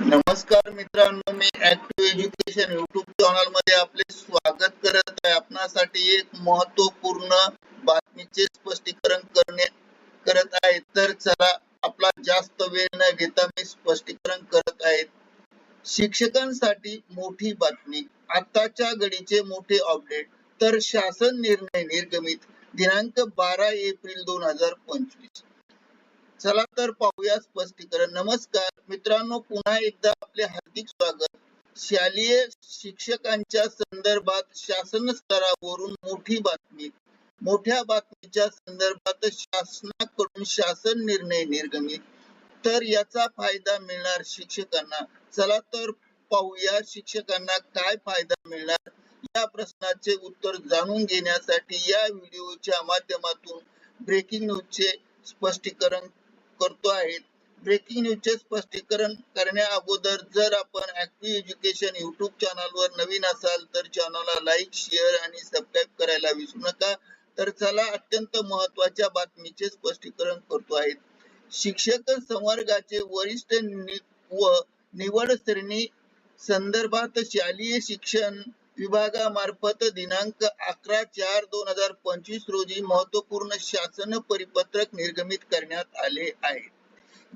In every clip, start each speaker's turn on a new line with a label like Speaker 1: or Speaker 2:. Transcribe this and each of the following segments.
Speaker 1: नमस्कार मित्रांनो मी ऍक्टिव्ह एज्युकेशन युट्यूब चॅनलमध्ये आपले स्वागत करत आहे. आपणासाठी एक महत्त्वपूर्ण बातमीचे स्पष्टीकरण करणे करत आहे. तर चला आपला जास्त वेळ न घेता मी स्पष्टीकरण करत आहे. शिक्षकांसाठी मोठी बातमी आताच्या घडीचे मोठे अपडेट तर शासन निर्णय निर्गमित दिनांक बारा एप्रिल दोन हजार पंचवीस. चला तर पाहूया स्पष्टीकरण. नमस्कार. मित्रांनो पुन्हा एकदा आपले हार्दिक स्वागत. शालेय शिक्षकांच्या संदर्भात शासन स्तरावरून मोठी बातमी. मोठ्या बातमीच्या संदर्भात शासनाकडून शासन निर्णय निर्गमित. तर याचा फायदा मिळणार शिक्षकांना. चला तर पाहूया शिक्षकांना काय फायदा मिळणार या प्रश्नाचे उत्तर जाणून घेण्यासाठी या व्हिडिओच्या माध्यमातून ब्रेकिंग न्यूजचे स्पष्टीकरण करतो आहे. ब्रेकिंग न्यूजचे स्पष्टीकरण करण्या अगोदर जर आपण ऍक्टिव्ह एज्युकेशन युट्यूब चॅनलवर नवीन असाल तर चॅनलला लाईक शेअर आणि सबस्क्राईब करायला विसरू नका. तर चला अत्यंत महत्त्वाच्या बातमीचे स्पष्टीकरण करतो आहे. शिक्षक संवर्गाचे वरिष्ठ नि- व निवड श्रेणी संदर्भात शालेय शिक्षण विभागामार्फत दिनांक अकरा चार दोन हजार पंचवीस रोजी महत्त्वपूर्ण शासन परिपत्रक निर्गमित करण्यात आले आहे.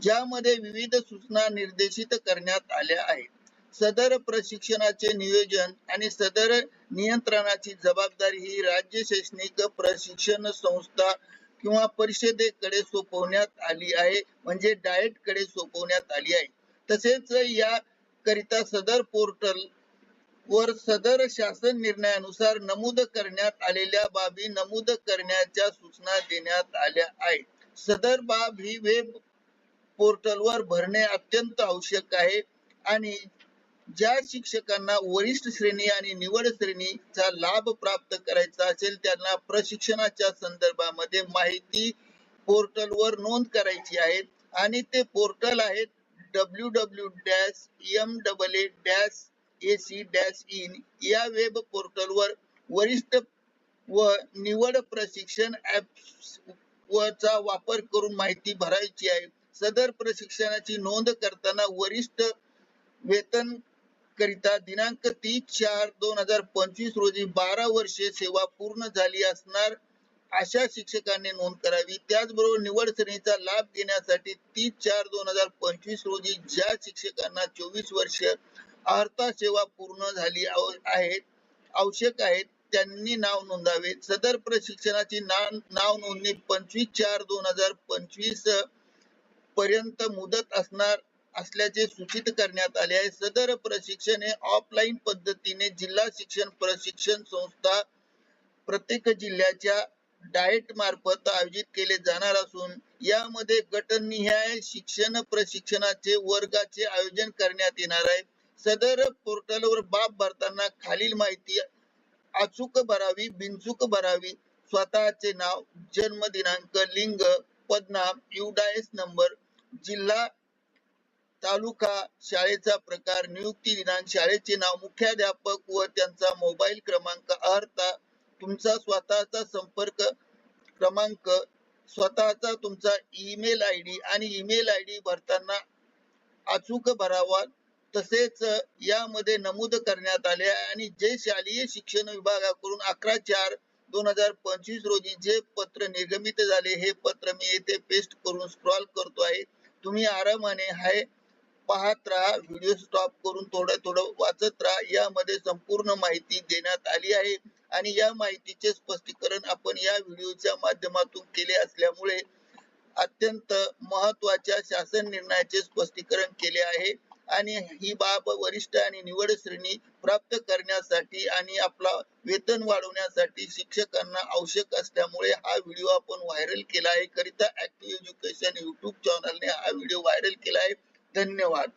Speaker 1: ज्यामध्ये विविध सूचना निर्देशित करण्यात आल्या आहेत. सदर प्रशिक्षणाचे नियोजन आणि सदर नियंत्रणाची जबाबदारी ही राज्य शैक्षणिक प्रशिक्षण संस्था किंवा परिषदेकडे सोपवण्यात आली आहे म्हणजे डाएटकडे सोपवण्यात आली आहे. तसेच या करिता सदर पोर्टल वर सदर शासन निर्णयानुसार नमूद करण्यात आलेल्या बाबी नमूद करण्याच्या सूचना देण्यात आल्या आहेत. सदर बाब ही वेब पोर्टलवर भरणे अत्यंत आवश्यक आहे. आणि ज्या शिक्षकांना वरिष्ठ श्रेणी आणि निवड श्रेणीचा लाभ प्राप्त करायचा असेल त्यांना प्रशिक्षणाच्या संदर्भामध्ये माहिती पोर्टलवर नोंद करायची आहे. आणि ते पोर्टल आहेत W W dash M double A dash A C dash in. या वेब पोर्टलवर वरिष्ठ व निवड प्रशिक्षण ऍप चा वापर करून माहिती भरायची आहे. सदर प्रशिक्षणाची नोंद करताना वरिष्ठ वेतन करिता दिनांक तीस चार दोन हजार पंचवीस रोजी बारा वर्षे सेवा पूर्ण झाली असणार अशा शिक्षकांनी नोंद करावी. त्याचबरोबर निवड श्रेणीचा लाभ घेण्यासाठी तीस चार दोन हजार पंचवीस रोजी ज्या शिक्षकांना चोवीस वर्ष अर्था सेवा पूर्ण झाली आहेत आवश्यक आहेत त्यांनी नाव नोंदावे. सदर प्रशिक्षणाची नाव नोंदणी पंचवीस चार दोन हजार पंचवीस पर्यंत मुदत असणार असल्याचे सूचित करण्यात आले आहे. सदर प्रशिक्षण हे ऑफलाईन पद्धतीने जिल्हा शिक्षण प्रशिक्षण संस्था प्रत्येक जिल्ह्याच्या डाएट मार्फत आयोजित केले जाणार असून यामध्ये गटनिहाय शिक्षण प्रशिक्षणाचे वर्गाचे आयोजन करण्यात येणार आहे. सदर पोर्टलवर बाब भरताना खालील माहिती अचूक भरावी बिनचूक भरावी स्वतःचे नाव जन्म दिनांक लिंग पदनाम युडाएस नंबर जिल्हा तालुका शाळेचा प्रकार नियुक्ती दिनांक शाळेचे नाव मुख्याध्यापक व त्यांचा मोबाईल क्रमांक अर्था तुमचा स्वतःचा संपर्क क्रमांक स्वतःचा तुमचा ईमेल आय डी आणि ईमेल आय डी भरताना अचूक भरावा. तसेच यामध्ये नमूद करण्यात आले आणि जे शालेय शिक्षण विभागाकडून अकरा चार दोन हजार पंचवीस रोजी जे पत्र निर्गमित झाले हे पत्र मी येथे पेस्ट करून स्क्रॉल करतो आहे. तुम्ही आरामाने हाय पाहत राहा. व्हिडिओ स्टॉप करून थोडं थोडं वाचत राहा. यामध्ये संपूर्ण माहिती देण्यात आली आहे. आणि या माहितीचे स्पष्टीकरण आपण या व्हिडिओच्या माध्यमातून केले असल्यामुळे अत्यंत महत्त्वाच्या शासन निर्णयाचे स्पष्टीकरण केले आहे. आणि ही बाब वरिष्ठ आणि निवड श्रेणी प्राप्त करण्यासाठी आणि आपला वेतन वाढवण्यासाठी शिक्षकांना आवश्यक असल्यामुळे हा व्हिडिओ आपण व्हायरल केला आहे. करिता ऍक्टिव्ह एज्युकेशन युट्यूब चॅनलने हा व्हिडिओ व्हायरल केला आहे. धन्यवाद.